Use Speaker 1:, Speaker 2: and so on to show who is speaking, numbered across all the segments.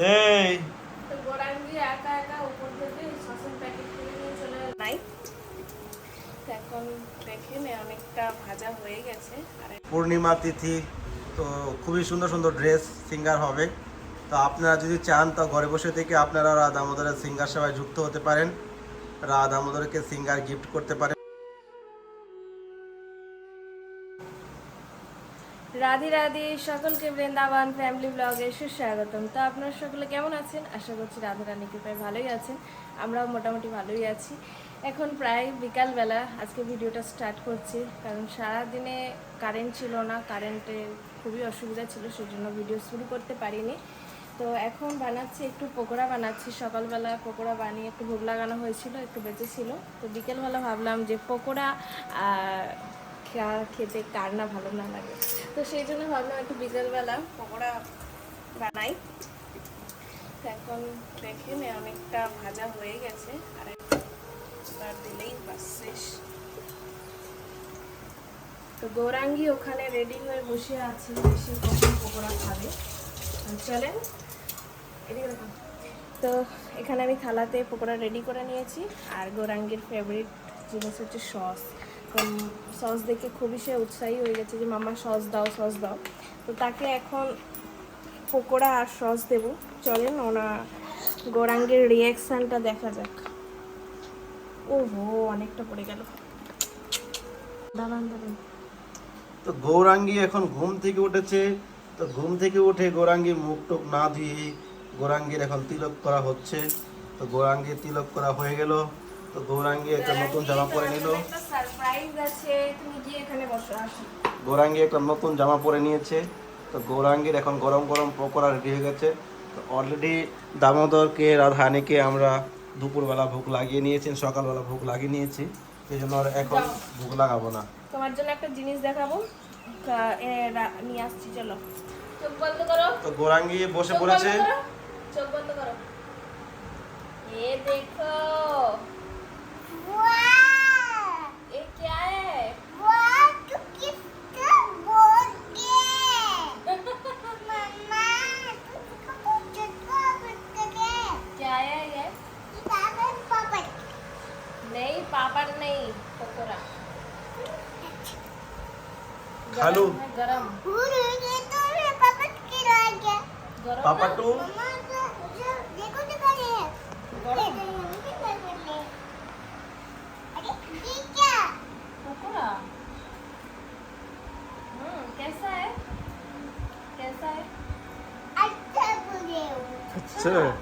Speaker 1: এই।
Speaker 2: তো গোড়াঙ্গি একা একা উপর থেকে সসের প্যাকেট কিনে নিয়ে চলে এলো। নাই তো এখন দেখেন অনেকটা ভাজা হয়ে গেছে। আর
Speaker 1: পূর্ণিমা তিথি তো খুবই সুন্দর সুন্দর ড্রেস সিঙ্গার হবে। তো আপনারা যদি চান তো ঘরে বসে থেকে আপনারা রাত দামোদরের সিঙ্গার সেবায় যুক্ত হতে পারেন। রাত দামোদরকে সিঙ্গার গিফট করতে পারেন।
Speaker 2: রাধে রাধে, সকলকে বৃন্দাবন ফ্যামিলি ব্লগে সুস্বাগতম। তো আপনারা সকলে কেমন আছেন? আশা করছি রাধা রানী কৃপায় ভালোই আছেন। আমরাও মোটামুটি ভালোই আছি। এখন প্রায় বিকালবেলা, আজকে ভিডিওটা স্টার্ট করছি। কারণ সারাদিনে কারেন্ট ছিল না কারেন্টের খুবই অসুবিধা ছিল সেই জন্য ভিডিও শুরু করতে পারিনি। তো এখন বানাচ্ছি, একটু পকোড়া বানাচ্ছি। সকালবেলা পকোড়া বানিয়ে একটু ভোগ লাগানো হয়েছিল, একটু বেঁচেছিল। তো বিকেলবেলা ভাবলাম যে পকোড়া আর খা- খেতে কার না ভালো না লাগে। তো সেই জন্য ভাবলাম একটু বিকেলবেলা পকোড়া বানাই। এখন দেখেন অনেকটা ভাজা হয়ে গেছে, আর এবার দিলেই বাস শেষ। তো গৌরাঙ্গি ওখানে রেডি হয়ে বসে আছে, এসে কখন পকোড়া খাবে। চলেন, এদিকে। তো এখানে আমি থালাতে পকোড়া রেডি করে নিয়েছি, আর গৌরাঙ্গির ফেভারিট জিনিস হচ্ছে সস সস দেখে খুবই সে উৎসাহী হয়ে গেছে যে, মামা, সস দাও সস দাও। তো তাকে এখন পকোড়া আর সস দেব। চলেন ওনা গৌরাঙ্গের রিয়াকশানটা দেখা যাক। ও হো অনেকটা পড়ে গেল। দাঁড়ান দাঁড়ান।
Speaker 1: তো গৌরাঙ্গি এখন ঘুম থেকে উঠেছে। তো ঘুম থেকে উঠে গৌরাঙ্গীর মুখ টুক না ধুয়ে গৌরাঙ্গীর এখন তিলক করা হচ্ছে। তো গৌরাঙ্গীর তিলক করা হয়ে গেল। তো গৌরাঙ্গী একটা নতুন জামা পরে নিল।
Speaker 2: সারপ্রাইজ
Speaker 1: গৌরাঙ্গী একটা নতুন জামা পরে নিয়েছে। তো গৌরাঙ্গীর এখন গরম গরম পকোড়া রেডি হয়ে গেছে। তো অলরেডি দামোদরকে রাধানিকে আমরা দুপুরবেলা ভোগ লাগিয়ে নিয়েছি সকালবেলা ভোগ লাগিয়ে নিয়েছি। সেই জন্য আর এখন ভোগ লাগাবো না।
Speaker 2: তোমার জন্য একটা জিনিস দেখাবো। নিয়ে আসছি চলো। চোখ বন্ধ করো।
Speaker 1: তো গোরাঙ্গি বসে পড়েছে।
Speaker 2: চোখ বন্ধ করো। এ দেখো। ये क्या है? क्या है ये? नहीं पापड़ नहीं पकोड़ा।
Speaker 1: खालू।
Speaker 2: गरम गरम। गरम
Speaker 1: पापा
Speaker 2: लूं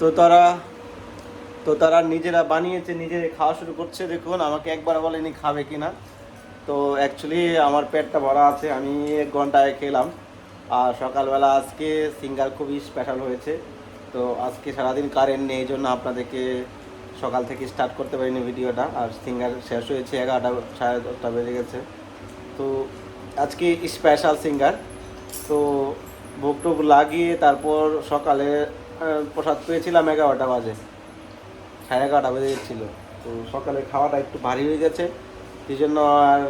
Speaker 1: তো তারা তো তারা নিজেরা বানিয়েছে নিজে খাওয়া শুরু করছে। দেখুন আমাকে একবার বলেনি খাবে কিনা। তো অ্যাকচুয়ালি আমার পেটটা ভরা আছে আমি এক ঘন্টায় খেলাম। আর সকালবেলা আজকে সিঙ্গার খুবই স্পেশাল হয়েছে। তো আজকে সারাদিন কারেন্ট নেই, এই জন্য আপনাদেরকে সকাল থেকে স্টার্ট করতে পারিনি ভিডিওটা আর সিঙ্গার শেষ হয়েছে এগারোটা, সাড়ে দশটা বেজে গেছে। তো আজকে স্পেশাল সিঙ্গার তো ভোগ টোগ লাগিয়ে তারপর সকালে প্রসাদ পেয়েছিলাম এগারোটা বাজে। সাড়ে এগারোটা বেজে গেছিল। তো সকালে খাওয়াটা একটু ভারী হয়ে গেছে। সেই জন্য আর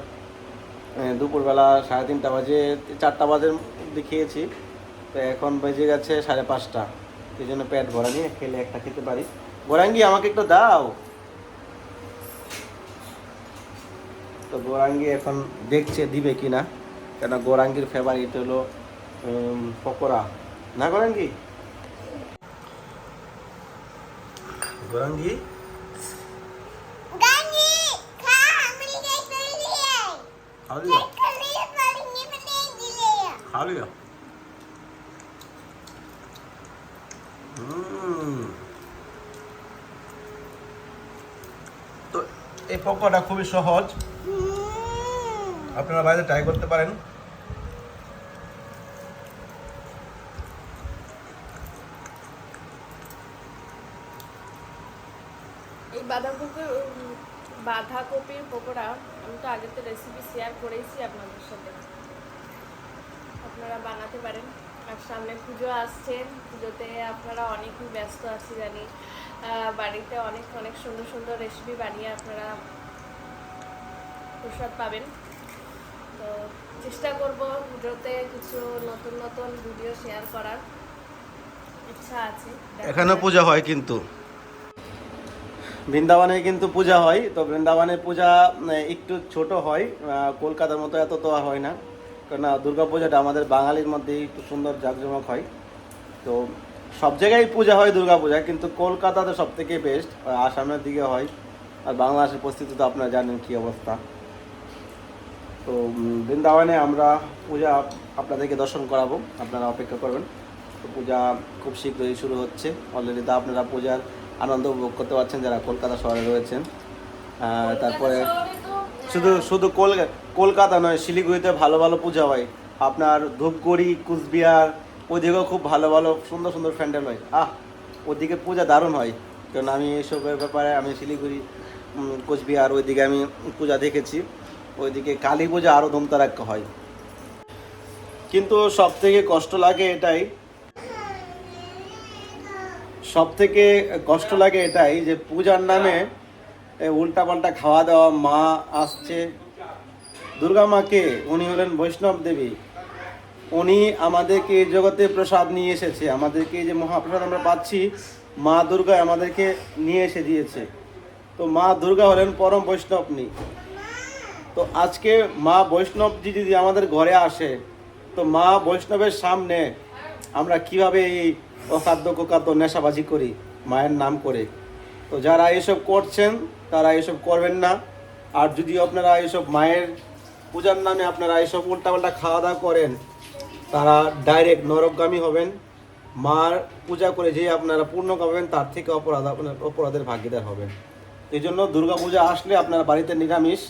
Speaker 1: দুপুরবেলা সাড়ে তিনটা বাজে, চারটা বাজে অবধি খেয়েছি তো এখন বেজে গেছে সাড়ে পাঁচটা। সেই জন্য পেট ভরা নিয়ে খেলে একটা খেতে পারি গোরাঙ্গি আমাকে একটু দাও তো গোরাঙ্গি এখন দেখছে দিবে কি না কেন গোরাঙ্গির ফেভারিট হলো উম, পকোড়া না গোরাঙ্গি গোরাঙ্গি
Speaker 3: गानी खा मिल गई तो लिए
Speaker 1: खा लिया
Speaker 3: कर लिए पानी में नहीं दिले
Speaker 1: खा लिया তো এই পকোড়াটা খুবই সহজ। আপনারা বাইরে ট্রাই করতে পারেন।
Speaker 2: এই বাঁধাকপির বাঁধাকপির পকোড়া, আমি তো আগেতে রেসিপি শেয়ার করেইছি আপনাদের সাথে। আপনারা বানাতে পারেন। আর সামনে পুজো আসছে। পুজোতে আপনারা অনেকই ব্যস্ত আছি জানি। বাড়িতে অনেক অনেক সুন্দর সুন্দর রেসিপি বানিয়ে আপনারা প্রসাদ পাবেন। তো চেষ্টা করব পুজোতে কিছু নতুন নতুন ভিডিও শেয়ার করার। ইচ্ছা আছে।
Speaker 1: এখানে পূজা হয় কিন্তু। বৃন্দাবনে কিন্তু পূজা হয়। তো বৃন্দাবনে পূজা একটু ছোট হয়। কলকাতার মতো এত তো হয় না। কারণ দুর্গা পূজাটা আমাদের বাঙালির মধ্যে একটু সুন্দর জাঁকজমক হয়। তো সব জায়গায় পূজা হয় দুর্গা পূজা, কিন্তু কলকাতাতে সব থেকে বেস্ট আসামের দিকে হয়, আর বাংলাদেশের পরিস্থিতি তো আপনারা জানেন কী অবস্থা। তো বৃন্দাবনে আমরা পূজা আপনাদেরকে দর্শন করাবো, আপনারা অপেক্ষা করবেন। তো পূজা খুব শীঘ্রই শুরু হচ্ছে। অলরেডি তো আপনারা পূজার আনন্দ উপভোগ করতে পারছেন যারা কলকাতা শহরে রয়েছেন। তারপরে শুধু শুধু কলকাতা নয়, শিলিগুড়িতে ভালো ভালো পূজা হয়। আপনার ধূপগুড়ি, কুচবিহার, ওইদিকেও খুব ভালো ভালো, সুন্দর সুন্দর প্যান্ডেল হয়। আহ ওদিকে পূজা দারুণ হয়। কারণ আমি এসবের ব্যাপারে আমি শিলিগুড়ি কোচবিহার, ওইদিকে আমি পূজা দেখেছি। ওইদিকে কালী পূজা আরও ধুমতারাক্কা হয়। কিন্তু সব থেকে কষ্ট লাগে এটাই সব থেকে কষ্ট লাগে এটাই যে পূজার নামে উল্টা পাল্টা খাওয়া দাওয়া, মা আসছে। দুর্গা মাকে উনি হলেন বৈষ্ণব দেবী। উনি আমাদেরকে এই জগতে প্রসাদ নিয়ে এসেছে। আমাদেরকে যে মহাপ্রসাদ আমরা পাচ্ছি, মা দুর্গা আমাদেরকে নিয়ে এসে দিয়েছে। তো মা দুর্গা হলেন পরম বৈষ্ণবনী। তো আজকে মা বৈষ্ণবজি যদি আমাদের ঘরে আসে, তো মা বৈষ্ণবের সামনে আমরা কীভাবে এই অখাদ্য কোকাদ্য নেশাবাজি করি, মায়ের নাম করে? তো যারা এসব করছেন, তারা এসব করবেন না। আর যদি আপনারা এসব মায়ের পূজার নামে আপনারা এসব উল্টাপাল্টা খাওয়া দাওয়া করেন, তারা ডাইরেক্ট নরকগামী হবেন। মার পূজা করে যে আপনারা পূর্ণ পাবেন তার থেকে অপরাধ আপনার অপরাধের ভাগিদার হবেন। এই জন্য দুর্গা পূজা আসলে আপনার বাড়িতে নিরামিষ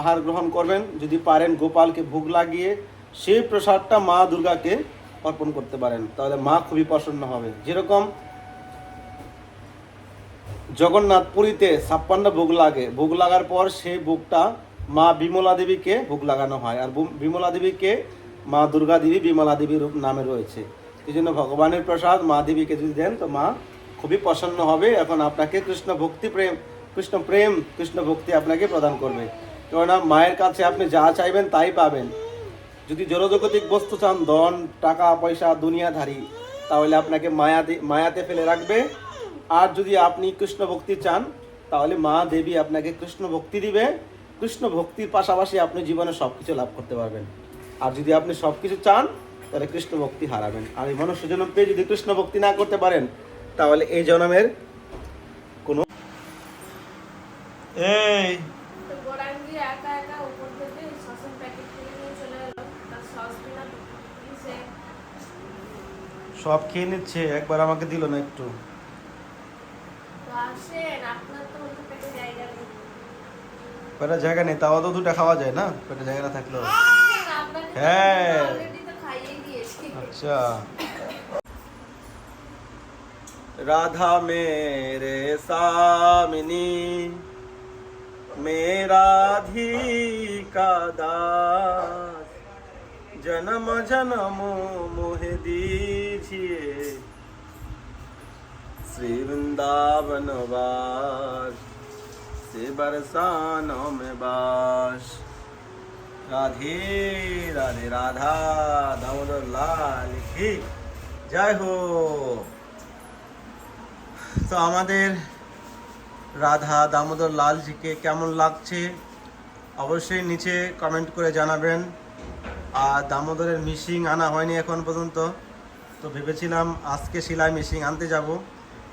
Speaker 1: আহার গ্রহণ করবেন। যদি পারেন গোপালকে ভোগ লাগিয়ে সেই প্রসাদটা মা দুর্গাকে অর্পণ করতে পারেন। তাহলে মা খুবই প্রসন্ন হবে। যেরকম জগন্নাথ পুরীতে ছাপ্পান্ন ভোগ লাগে। ভোগ লাগার পর সেই ভোগটা মা বিমলা দেবীকে ভোগ লাগানো হয়। আর বিমলা দেবীকে মা দুর্গা দেবী বিমলা দেবী রূপ নামে রয়েছে। এই জন্য ভগবানের প্রসাদ মা দেবীকে যদি দেন, তো মা খুবই প্রসন্ন হবে। এখন আপনাকে কৃষ্ণ ভক্তি প্রেম কৃষ্ণ প্রেম, কৃষ্ণ ভক্তি আপনাকে প্রদান করবে। কেননা মায়ের কাছে আপনি যা চাইবেন তাই পাবেন। যদি জড়জগতিক বস্তু চান, ধন, টাকা, পয়সা, দুনিয়াধারী, তাহলে আপনাকে মায়াতে মায়াতে ফেলে রাখবে। আর যদি আপনি কৃষ্ণ ভক্তি চান তাহলে মা দেবী আপনাকে কৃষ্ণ ভক্তি দিবে। কৃষ্ণ ভক্তির পাশাপাশি আপনি জীবনে সব কিছু লাভ করতে পারবেন। আর যদি আপনি সব কিছু চান তাহলে কৃষ্ণ ভক্তি হারাবেন। আর এই মনুষ্য জন্ম পেয়ে যদি কৃষ্ণ ভক্তি না করতে পারেন তাহলে এই জন্মের কোনো এই।
Speaker 2: তো গোরাঙ্গি একা একা উপর থেকে সসের প্যাকেট কিনে নিয়ে চলে এলো। তার সস বিনা দিছে।
Speaker 1: সব খেয়ে নিচ্ছে একবার আমাকে দিল না একটু।
Speaker 2: তো আসেন আপনার তো ওই পেটে জায়গা নেই
Speaker 1: পেটে জায়গা নেই তাও তো দুটা খাওয়া যায় না পেটে জায়গা না থাকলেও
Speaker 2: আসেন, আপনাকে তো
Speaker 1: হ্যাঁ।
Speaker 2: অলরেডি তো খাইয়ে দিয়েছি
Speaker 1: अच्छा राधा मेरे सामिनी मेरा धी का दास जन्म जन्म मोह दीजिए श्री वृंदावन वास से बरसानों में बास রাধে রাধে রাধা দামোদর লাল কি জয় হো তো আমাদের রাধা দামোদর লালজিকে কেমন লাগছে অবশ্যই নিচে কমেন্ট করে জানাবেন আর দামোদরের মিশিং আনা হয়নি এখন পর্যন্ত তো ভেবেছিলাম আজকে সেলাই মেশিন আনতে যাব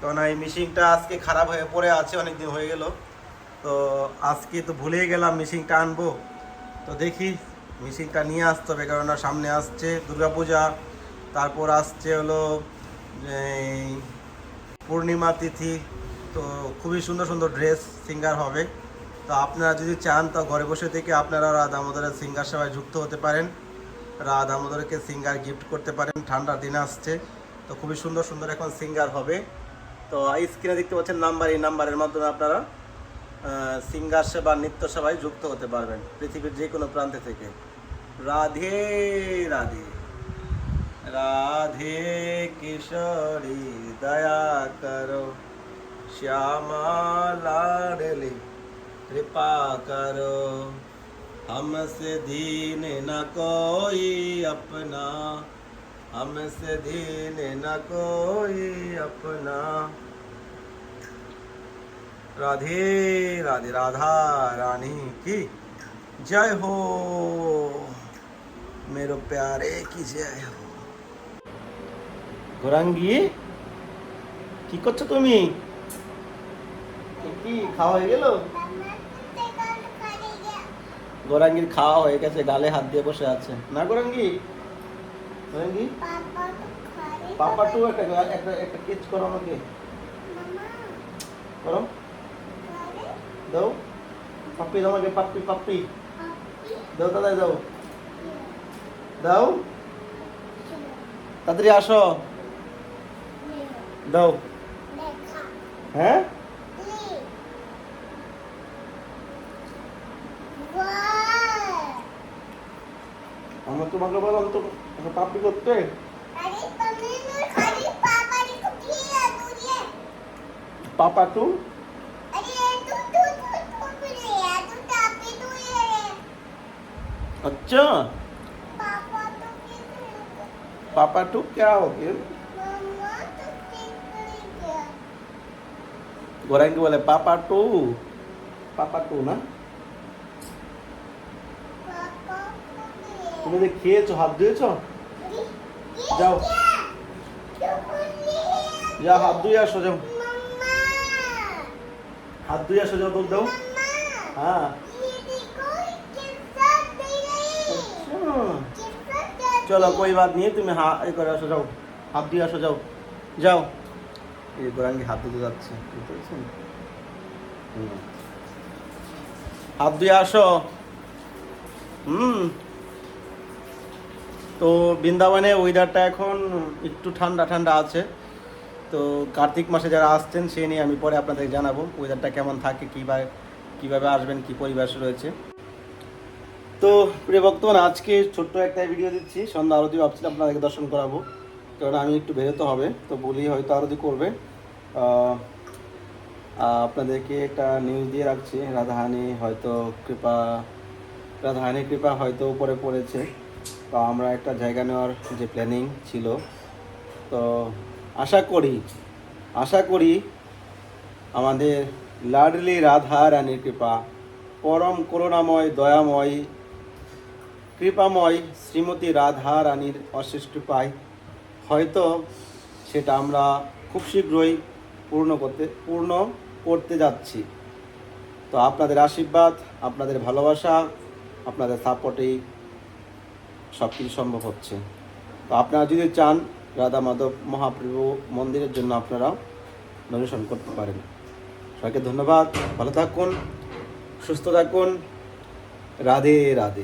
Speaker 1: কারণ এই মেশিনটা আজকে খারাপ হয়ে পড়ে আছে অনেক দিন হয়ে গেল। তো আজকে তো ভুলেই গেলাম মেশিনটা আনব। তো দেখি মেশিনটা নিয়ে আসতে হবে, কেননা সামনে আসছে দুর্গাপূজা। তারপর আসছে হলো পূর্ণিমা তিথি। তো খুবই সুন্দর সুন্দর ড্রেস সিঙ্গার হবে। তো আপনারা যদি চান, তো ঘরে বসে থেকে আপনারা রাধা দামোদরের সিঙ্গার সেবায় যুক্ত হতে পারেন। রাধা দামোদরকে সিঙ্গার গিফট করতে পারেন। ঠান্ডার দিন আসছে। তো খুবই সুন্দর সুন্দর এখন সিঙ্গার হবে। তো স্ক্রিনে দেখতে পাচ্ছেন নাম্বার এই নাম্বারের মাধ্যমে আপনারা সিঙ্গার সেবা নৃত্য সেবায় যুক্ত হতে পারবেন পৃথিবীর যে কোনো প্রান্তে থেকে রাধে রাধে राधे किशोरी दया करो श्यामा लाडली कृपा करो हमसे दीन न कोई अपना हमसे दीन न कोई अपना राधे राधे राधा रानी की जय हो मेरो प्यारे की जय हो গোরাঙ্গি কি করছো তুমি এ কি খাওয়া হয়ে গেল গোরাঙ্গির খাওয়া হয়ে গেছে গালে হাত দিয়ে বসে আছে না গোরাঙ্গি গোরাঙ্গি পাপা টু একটা একটা একটা কিচ করো আমাকে। করো। দাও। পাপ্পি দাও আমাকে পাপ্পি পাপ্পি। দাও দাদা দাও। দাও। তাড়াতাড়ি আসো। দাও। হ্যাঁ? আমরা তোমাকে বললাম তো Pasal papi eh? kau tu eh. Papa tu? Adik, eh, tu tu tu tu tu ni. Ya. Tu
Speaker 3: tapi tu ye.
Speaker 1: Acha.
Speaker 3: Papa tu kita.
Speaker 1: Papa tu kya?
Speaker 3: Mama tu kita.
Speaker 1: Goreng tu boleh papa tu. Papa tu nah. তুমি যে খেয়েছো, হাত ধুয়েছো? যাও। যা, হাত ধুয়ে আসো, যাও। হাত ধুয়ে আসো, যাও দৌড় দাও। হ্যাঁ। চলো, কই বাদ নিয়ে তুমি হা, এ করে আসো, যাও। হাত দিয়ে আসো, যাও। যাও। এই গোরাঙ্গি হাত ধুতে যাচ্ছে। বুঝতে পারছেন? হাত দিয়ে আসো। হুম। তো বৃন্দাবনে ওয়েদারটা এখন একটু ঠান্ডা ঠান্ডা আছে। তো কার্তিক মাসে যারা আসছেন, সে নিয়ে আমি পরে আপনাদের জানাব ওয়েদারটা কেমন থাকে কীভাবে কীভাবে আসবেন, কী পরিবেশ রয়েছে। তো প্রিয় ভক্তগণ, আজকে ছোট্ট একটা ভিডিও দিচ্ছি। সন্ধ্যা আরতি ভাবছিলাম আপনাদেরকে দর্শন করাবো কারণ আমি একটু বেরোতে হবে, তো বলি হয়তো আরতি করবে। আপনাদেরকে একটা নিউজ দিয়ে রাখছি। রাধাহানি হয়তো কৃপা রাধাহানি কৃপা হয়তো উপরে পড়েছে। তো আমরা একটা জায়গা নেওয়ার যে প্ল্যানিং ছিল। তো আশা করি আশা করি আমাদের লাডলি রাধা রানীর কৃপা, পরম করুণাময়, দয়াময়, কৃপাময় শ্রীমতী রাধা রানীর অশেষ কৃপায় হয়তো সেটা আমরা খুব শীঘ্রই পূর্ণ করতে পূর্ণ করতে যাচ্ছি। তো আপনাদের আশীর্বাদ, আপনাদের ভালোবাসা, আপনাদের সাপোর্টেই সব কিছু সম্ভব হচ্ছে। তো আপনারা যদি চান, রাধা মাধব মহাপ্রভু মন্দিরের জন্য আপনারা ডোনেশন করতে পারেন। সবাইকে ধন্যবাদ। ভালো থাকুন, সুস্থ থাকুন। রাধে রাধে।